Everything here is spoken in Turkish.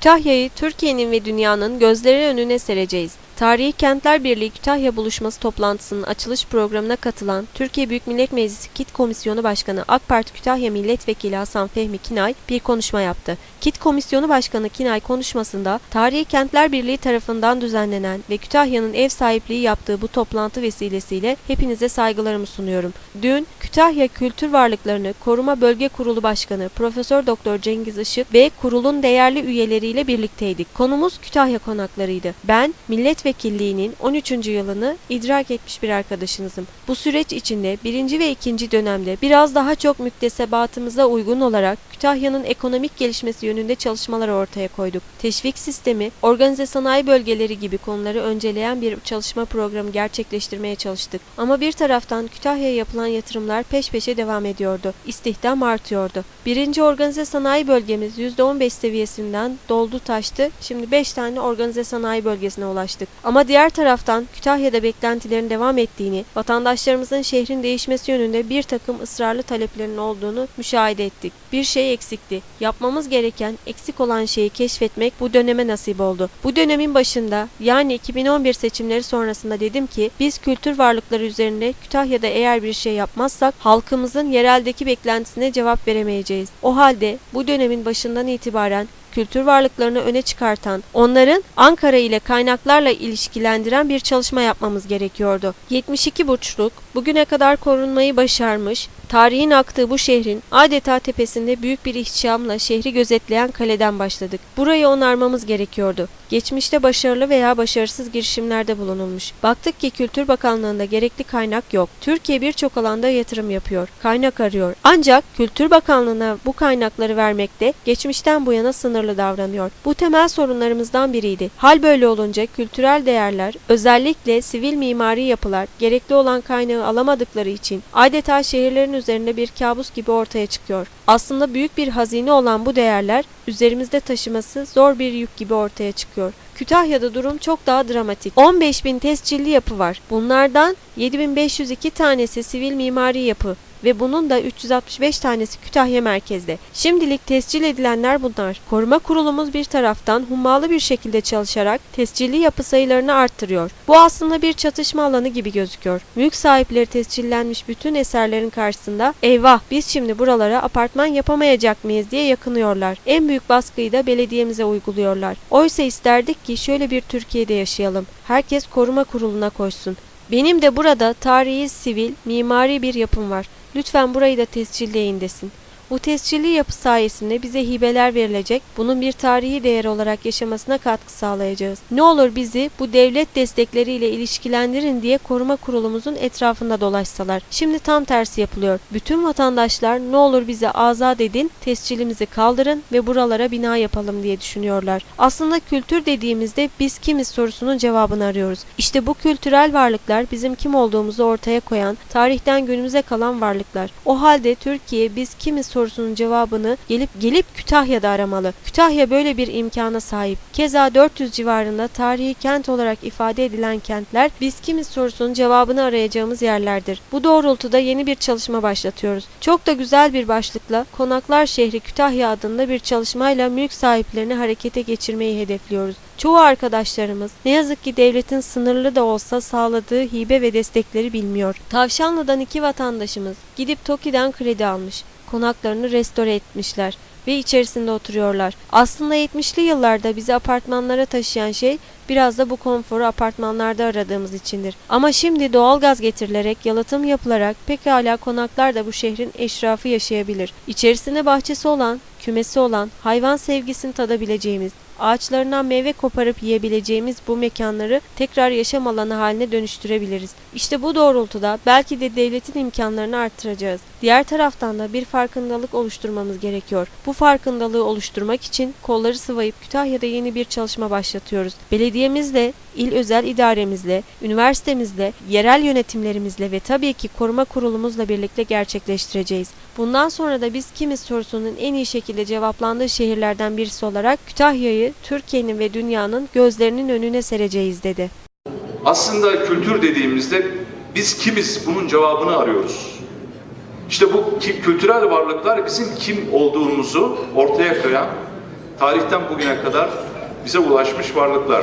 Kütahya'yı Türkiye'nin ve dünyanın gözleri önüne sereceğiz. Tarihi Kentler Birliği Kütahya Buluşması toplantısının açılış programına katılan Türkiye Büyük Millet Meclisi KİT Komisyonu Başkanı AK Parti Kütahya Milletvekili Hasan Fehmi Kinay bir konuşma yaptı. KİT Komisyonu Başkanı Kinay konuşmasında Tarihi Kentler Birliği tarafından düzenlenen ve Kütahya'nın ev sahipliği yaptığı bu toplantı vesilesiyle hepinize saygılarımı sunuyorum. Dün Kütahya Kültür Varlıklarını Koruma Bölge Kurulu Başkanı Profesör Doktor Cengiz Işık ve kurulun değerli üyeleriyle birlikteydik. Konumuz Kütahya konaklarıydı. Ben milletvekilliğinin 13. yılını idrak etmiş bir arkadaşınızım. Bu süreç içinde birinci ve ikinci dönemde biraz daha çok müktesebatımıza uygun olarak Kütahya'nın ekonomik gelişmesi yönünde çalışmalar ortaya koyduk. Teşvik sistemi, organize sanayi bölgeleri gibi konuları önceleyen bir çalışma programı gerçekleştirmeye çalıştık. Ama bir taraftan Kütahya'ya yapılan yatırımlar peş peşe devam ediyordu. İstihdam artıyordu. Birinci organize sanayi bölgemiz %15 seviyesinden doldu taştı. Şimdi 5 tane organize sanayi bölgesine ulaştık. Ama diğer taraftan Kütahya'da beklentilerin devam ettiğini, vatandaşlarımızın şehrin değişmesi yönünde bir takım ısrarlı taleplerinin olduğunu müşahede ettik. Bir şey eksikti. Yapmamız gereken, eksik olan şeyi keşfetmek bu döneme nasip oldu. Bu dönemin başında yani 2011 seçimleri sonrasında dedim ki biz kültür varlıkları üzerinde Kütahya'da eğer bir şey yapmazsak halkımızın yereldeki beklentisine cevap veremeyeceğiz. O halde bu dönemin başından itibaren kültür varlıklarını öne çıkartan, onların Ankara ile kaynaklarla ilişkilendiren bir çalışma yapmamız gerekiyordu. 72 burçluk, bugüne kadar korunmayı başarmış, tarihin aktığı bu şehrin adeta tepesinde büyük bir ihtişamla şehri gözetleyen kaleden başladık. Burayı onarmamız gerekiyordu. Geçmişte başarılı veya başarısız girişimlerde bulunulmuş. Baktık ki Kültür Bakanlığı'nda gerekli kaynak yok. Türkiye birçok alanda yatırım yapıyor, kaynak arıyor. Ancak Kültür Bakanlığı'na bu kaynakları vermekte geçmişten bu yana sınırlı davranıyor. Bu temel sorunlarımızdan biriydi. Hal böyle olunca kültürel değerler, özellikle sivil mimari yapılar gerekli olan kaynağı alamadıkları için adeta şehirlerin üzerinde bir kabus gibi ortaya çıkıyor. Aslında büyük bir hazine olan bu değerler üzerimizde taşıması zor bir yük gibi ortaya çıkıyor. Kütahya'da durum çok daha dramatik. 15 bin tescilli yapı var. Bunlardan 7502 tanesi sivil mimari yapı ve bunun da 365 tanesi Kütahya merkezde. Şimdilik tescil edilenler bunlar. Koruma kurulumuz bir taraftan hummalı bir şekilde çalışarak tescilli yapı sayılarını arttırıyor. Bu aslında bir çatışma alanı gibi gözüküyor. Mülk sahipleri tescillenmiş bütün eserlerin karşısında eyvah biz şimdi buralara apartman yapamayacak mıyız diye yakınıyorlar. En büyük baskıyı da belediyemize uyguluyorlar. Oysa isterdik ki şöyle bir Türkiye'de yaşayalım. Herkes koruma kuruluna koşsun. Benim de burada tarihi, sivil, mimari bir yapım var. Lütfen burayı da tescilleyin desin. Bu tescilli yapı sayesinde bize hibeler verilecek, bunun bir tarihi değer olarak yaşamasına katkı sağlayacağız. Ne olur bizi bu devlet destekleriyle ilişkilendirin diye koruma kurulumuzun etrafında dolaşsalar. Şimdi tam tersi yapılıyor. Bütün vatandaşlar ne olur bizi azat edin, tescilimizi kaldırın ve buralara bina yapalım diye düşünüyorlar. Aslında kültür dediğimizde biz kimiz sorusunun cevabını arıyoruz. İşte bu kültürel varlıklar bizim kim olduğumuzu ortaya koyan, tarihten günümüze kalan varlıklar. O halde Türkiye biz kimiz sorusunun cevabını gelip gelip Kütahya'da aramalı. Kütahya böyle bir imkana sahip. Keza 400 civarında tarihi kent olarak ifade edilen kentler biz kimiz sorusunun cevabını arayacağımız yerlerdir. Bu doğrultuda yeni bir çalışma başlatıyoruz. Çok da güzel bir başlıkla Konaklar Şehri Kütahya adında bir çalışmayla mülk sahiplerini harekete geçirmeyi hedefliyoruz. Çoğu arkadaşlarımız ne yazık ki devletin sınırlı da olsa sağladığı hibe ve destekleri bilmiyor. Tavşanlı'dan iki vatandaşımız gidip TOKİ'den kredi almış konaklarını restore etmişler ve içerisinde oturuyorlar. Aslında 70'li yıllarda bizi apartmanlara taşıyan şey biraz da bu konforu apartmanlarda aradığımız içindir. Ama şimdi doğalgaz getirilerek, yalıtım yapılarak pekala konaklar da bu şehrin eşrafı yaşayabilir. İçerisinde bahçesi olan, kümesi olan, hayvan sevgisini tadabileceğimiz, ağaçlarından meyve koparıp yiyebileceğimiz bu mekanları tekrar yaşam alanı haline dönüştürebiliriz. İşte bu doğrultuda belki de devletin imkanlarını arttıracağız. Diğer taraftan da bir farkındalık oluşturmamız gerekiyor. Bu farkındalığı oluşturmak için kolları sıvayıp Kütahya'da yeni bir çalışma başlatıyoruz. Belediyemizle, il özel idaremizle, üniversitemizle, yerel yönetimlerimizle ve tabii ki koruma kurulumuzla birlikte gerçekleştireceğiz. Bundan sonra da biz kimiz sorusunun en iyi şekilde cevaplandığı şehirlerden birisi olarak Kütahya'yı Türkiye'nin ve dünyanın gözlerinin önüne sereceğiz dedi. Aslında kültür dediğimizde biz kimiz bunun cevabını arıyoruz. İşte bu kültürel varlıklar bizim kim olduğumuzu ortaya koyan tarihten bugüne kadar bize ulaşmış varlıklar.